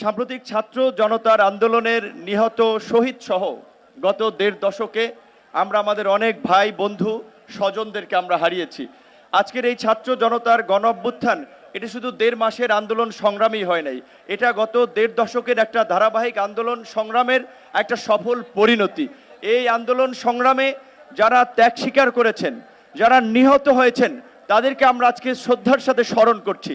সাম্প্রতিক ছাত্র জনতার আন্দোলনের নিহত শহীদ সহ গত দেড় দশকে আমরা আমাদের অনেক ভাই, বন্ধু, স্বজনদেরকে আমরা হারিয়েছি। আজকের এই ছাত্র জনতার গণ অভ্যুত্থান এটা শুধু দেড় মাসের আন্দোলন সংগ্রামই হয় নাই। এটা গত দেড় দশকের একটা ধারাবাহিক আন্দোলন সংগ্রামের একটা সফল পরিণতি। এই আন্দোলন সংগ্রামে যারা ত্যাগ স্বীকার করেছেন, যারা নিহত হয়েছেন তাদেরকে আমরা আজকে শ্রদ্ধার সাথে স্মরণ করছি।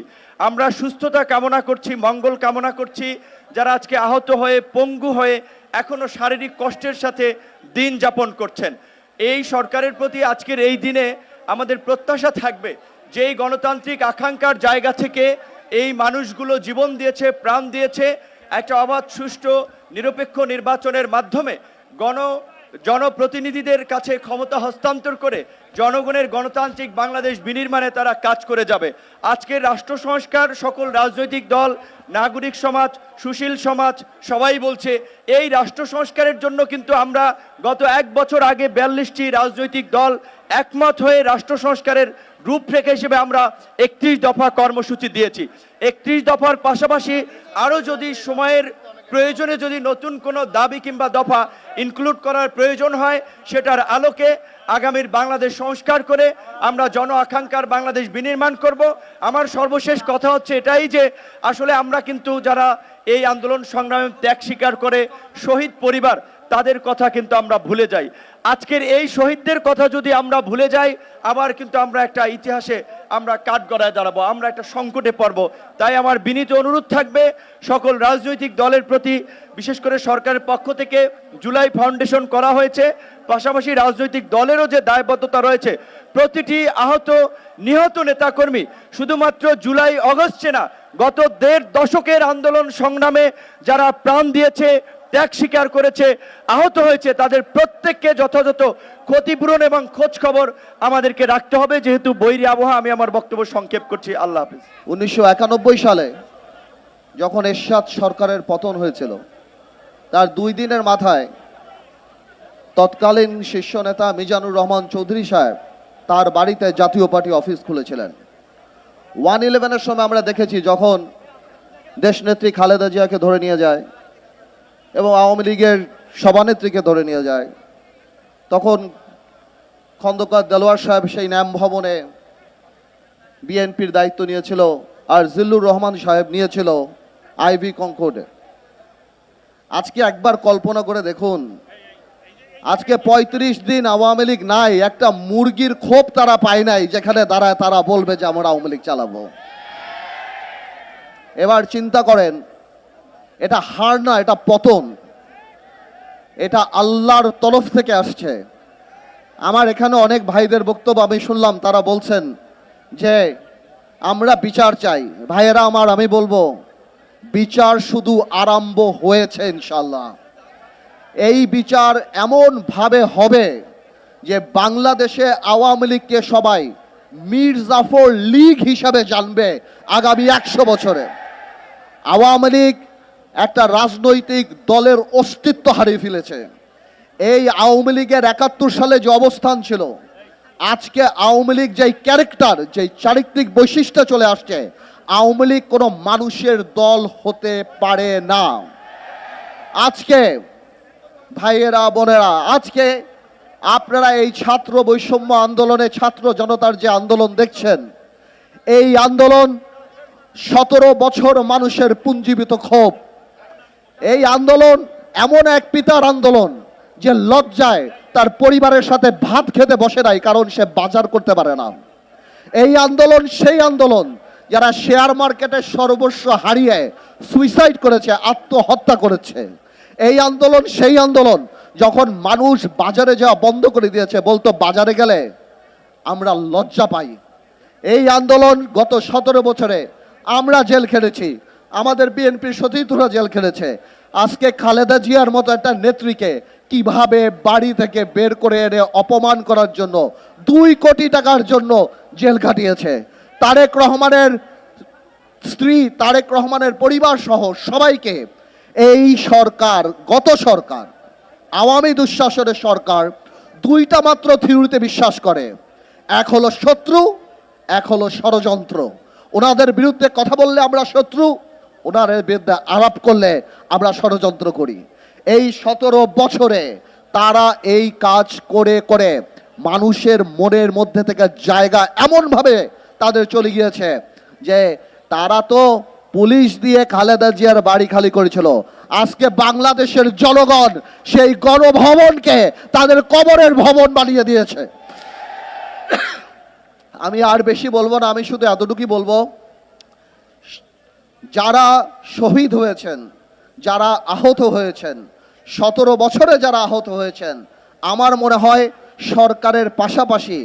আমরা সুস্থতা কামনা করছি, মঙ্গল কামনা করছি। যারা আজকে আহত হয়ে, পঙ্গু হয়ে এখনও শারীরিক কষ্টের সাথে দিন যাপন করছেন, এই সরকারের প্রতি আজকের এই দিনে আমাদের প্রত্যাশা থাকবে যে এই গণতান্ত্রিক আকাঙ্ক্ষার জায়গা থেকে এই মানুষগুলো জীবন দিয়েছে, প্রাণ দিয়েছে। একটা অবাধ, সুষ্ঠু, নিরপেক্ষ নির্বাচনের মাধ্যমে গণ জনপ্রতিনিধিদের কাছে ক্ষমতা হস্তান্তর করে জনগণের গণতান্ত্রিক বাংলাদেশ বিনির্মাণে তারা কাজ করে যাবে। আজকের রাষ্ট্র সংস্কার, সকল রাজনৈতিক দল, নাগরিক সমাজ, সুশীল সমাজ, সবাই বলছে, এই রাষ্ট্র সংস্কারের জন্য কিন্তু আমরা গত এক বছর আগে বিয়াল্লিশটি রাজনৈতিক দল একমত হয়ে রাষ্ট্র সংস্কারের রূপরেখা হিসেবে আমরা একত্রিশ দফা কর্মসূচি দিয়েছি। একত্রিশ দফার পাশাপাশি আরও যদি সময়ের প্রয়োজনে যদি নতুন কোনো দাবি কিংবা দফা ইনক্লুড করার প্রয়োজন হয় সেটার আলোকে আগামীর বাংলাদেশ সংস্কার করে আমরা জন আকাঙ্ক্ষার বাংলাদেশ বিনির্মাণ করব। আমার সর্বশেষ কথা হচ্ছে এটাই যে আসলে আমরা কিন্তু যারা এই আন্দোলন সংগ্রামে ত্যাগ স্বীকার করে শহীদ পরিবার, তাদের কথা কিন্তু আমরা ভুলে যাই। আজকের এই শহীদদের কথা যদি আমরা ভুলে যাই, আবার কিন্তু আমরা একটা ইতিহাসে আমরা কাঠগড়ায় দাঁড়াবো, আমরা একটা সংকটে পড়ব। তাই আমার বিনীত অনুরোধ থাকবে, সকল রাজনৈতিক দলের প্রতি, বিশেষ করে সরকারের পক্ষ থেকে জুলাই ফাউন্ডেশন করা হয়েছে। পাশাপাশি রাজনৈতিক দলেরও যে দায়বদ্ধতা রয়েছে, প্রতিটি আহত, নিহত নেতাকর্মী, শুধুমাত্র জুলাই, অগস্টে না গত দেড় দশকের আন্দোলন সংগ্রামে যারা প্রাণ দিয়েছে ত্যাগ স্বীকার করেছে, আহত হয়েছে, তাদের প্রত্যেককে যথাযথ ক্ষতিপূরণ এবং খোঁজ খবর আমাদেরকে রাখতে হবে, যেহেতু বৈরি আবহাওয়া, আমি আমার বক্তব্য সংক্ষেপ করছি, আল্লাহ হাফিজ। উনিশশো একানব্বই সালে যখন এরশাদ সরকারের পতন হয়েছিল, তার দুই দিনের মাথায় তৎকালীন শীর্ষ নেতা মিজানুর রহমান চৌধুরী সাহেব তার বাড়িতে জাতীয় পার্টি অফিস খুলেছিলেন। ওয়ান ইলেভেনের সময় আমরা দেখেছি যখন দেশনেত্রী খালেদা জিয়াকে ধরে নিয়ে যায় এবং আওয়ামী লীগের সভানেত্রীকে ধরে নিয়ে যায়। তখন খন্দকার দেলোয়ার সাহেব সেই ন্যাম ভবনে বিএনপির দায়িত্ব নিয়েছিল আর জিল্লুর রহমান সাহেব নিয়েছিল আইভি কঙ্কর্ডে আজকে একবার কল্পনা করে দেখুন, আজকে ৩৫ দিন আওয়ামী লীগ নাই, একটা মুরগির ক্ষোভ তারা পায় নাই, যেখানে দাঁড়ায় তারা বলবে যে আমরা আওয়ামী লীগ চালাবো। এবার চিন্তা করেন এটা হার না, এটা পতন। এটা আল্লাহর তরফ থেকে আসছে। আমার এখানে অনেক ভাইদের বক্তব্য আমি শুনলাম, তারা বলছেন যে, আমরা বিচার চাই। ভাইয়েরা আমার, আমি বলব, বিচার শুধু আরম্ভ হয়েছে ইনশাল্লাহ এই বিচার এমন ভাবে হবে যে বাংলাদেশে আওয়ামী লীগকে সবাই মীর জাফর লীগ হিসাবে জানবে আগামী একশো বছরে। আওয়ামী লীগ একটা রাজনৈতিক দলের অস্তিত্ব হারিয়ে ফেলেছে। এই আওয়ামী লীগের একাত্তর সালে যে অবস্থান ছিল, আজকে আওয়ামী লীগ যেই ক্যারেক্টার যেই চারিত্রিক বৈশিষ্ট্য চলে আসছে, আওয়ামী লীগ কোনো মানুষের দল হতে পারে না। আজকে ভাইয়েরা, বোনেরা, আজকে আপনারা এই ছাত্র বৈষম্য আন্দোলনে, ছাত্র জনতার যে আন্দোলন দেখছেন, এই আন্দোলন সতেরো বছর মানুষের পুঞ্জীবিত ক্ষোভ। এই আন্দোলন এমন এক পিতার আন্দোলন যে লজ্জায় তার পরিবারের সাথে ভাত খেতে বসে নাই, কারণ সে বাজার করতে পারে না। এই আন্দোলন সেই আন্দোলন যারা শেয়ার মার্কেটের সর্বস্ব হারিয়ে সুইসাইড করেছে, আত্মহত্যা করেছে। এই আন্দোলন সেই আন্দোলন যখন মানুষ বাজারে যাওয়া বন্ধ করে দিয়েছে, বলতো বাজারে গেলে আমরা লজ্জা পাই। এই আন্দোলন গত সতেরো বছরে আমরা জেল খেলেছি আমাদের বিএনপির সতীর্থরা জেল খেলেছে। আজকে খালেদা জিয়ার মতো একটা নেত্রীকে কীভাবে বাড়ি থেকে বের করে এনে অপমান করার জন্য, দুই কোটি টাকার জন্য জেল কাটিয়েছে তারেক রহমানের স্ত্রী, তারেক রহমানের পরিবার সহ সবাইকে এই সরকার, গত সরকার, আওয়ামী দুঃশাসনের সরকার দুইটা মাত্র থিওরিতে বিশ্বাস করে। এক হলো শত্রু, এক হলো ষড়যন্ত্র। ওনাদের বিরুদ্ধে কথা বললে আমরা শত্রু ওনার বিরুদ্ধে আলাপ করলে আমরা ষড়যন্ত্র করি। এই সতেরো বছরে তারা এই কাজ করে করে মানুষের মনের মধ্যে থেকে জায়গা এমনভাবে তাদের চলে গিয়েছে যে তারা তো পুলিশ দিয়ে খালেদা জিয়ার বাড়ি খালি করেছিল। আজকে বাংলাদেশের জনগণ সেই গণভবনকে তাদের কবরের ভবন বানিয়ে দিয়েছে। আমি আর বেশি বলব না, আমি শুধু এতটুকুই বলব যারা শহীদ হয়েছেন, যারা আহত হয়েছেন, সতেরো বছরে যারা আহত হয়েছেন, আমার মনে হয় সরকারের পাশাপাশি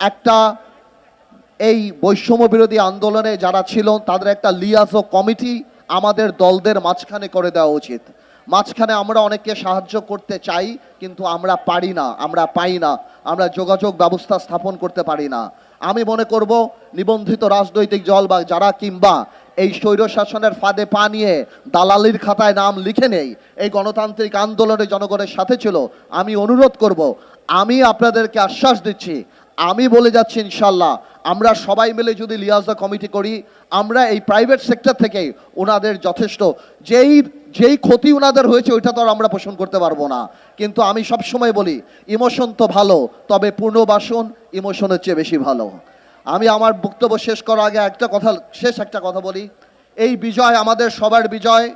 একটা এই বৈষম্য বিরোধী আন্দোলনে যারা ছিল তাদের একটা লিয়াজো কমিটি আমাদের দলদের মাঝখানে করে দেওয়া উচিত। মাঝখানে আমরা অনেককে সাহায্য করতে চাই, কিন্তু আমরা পারি না, আমরা পাই না, আমরা যোগাযোগ ব্যবস্থা স্থাপন করতে পারি না। আমি মনে করব, নিবন্ধিত রাজনৈতিক দল বা যারা কিংবা এই স্বৈর শাসনের ফাঁদে পা নিয়ে দালালির খাতায় নাম লিখে নেই। এই গণতান্ত্রিক আন্দোলনে জনগণের সাথে ছিল। আমি অনুরোধ করব, আমি আপনাদেরকে আশ্বাস দিচ্ছি। আমি বলে যাচ্ছি ইনশাল্লাহ আমরা সবাই মিলে যদি লিয়াজা কমিটি করি, আমরা এই প্রাইভেট সেক্টর থেকে ওনাদের যথেষ্ট। যেই যেই ক্ষতি ওনাদের হয়েছে, ওইটা তো আর আমরা পোষণ করতে পারব না। কিন্তু আমি সবসময় বলি, ইমোশন তো ভালো, তবে পুনর্বাসন ইমোশনের চেয়ে বেশি ভালো। আমি আমার বক্তব্য শেষ করার আগে একটা কথা, শেষ একটা কথা বলি। এই বিজয় আমাদের সবার বিজয়।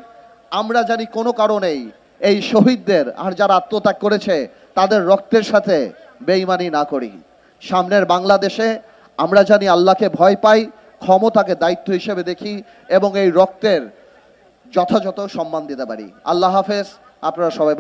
আমরা জানি কোনো কারণেই এই শহীদদের আর যারা আত্মত্যাগ করেছে, তাদের রক্তের সাথে বেইমানি না করি। সামনের বাংলাদেশে আমরা জানি আল্লাহকে ভয় পাই, ক্ষমতাকে দায়িত্ব হিসেবে দেখি এবং এই রক্তের যথাযথ সম্মান দিতে পারি। আল্লাহ হাফেজ, আপনারা সবাই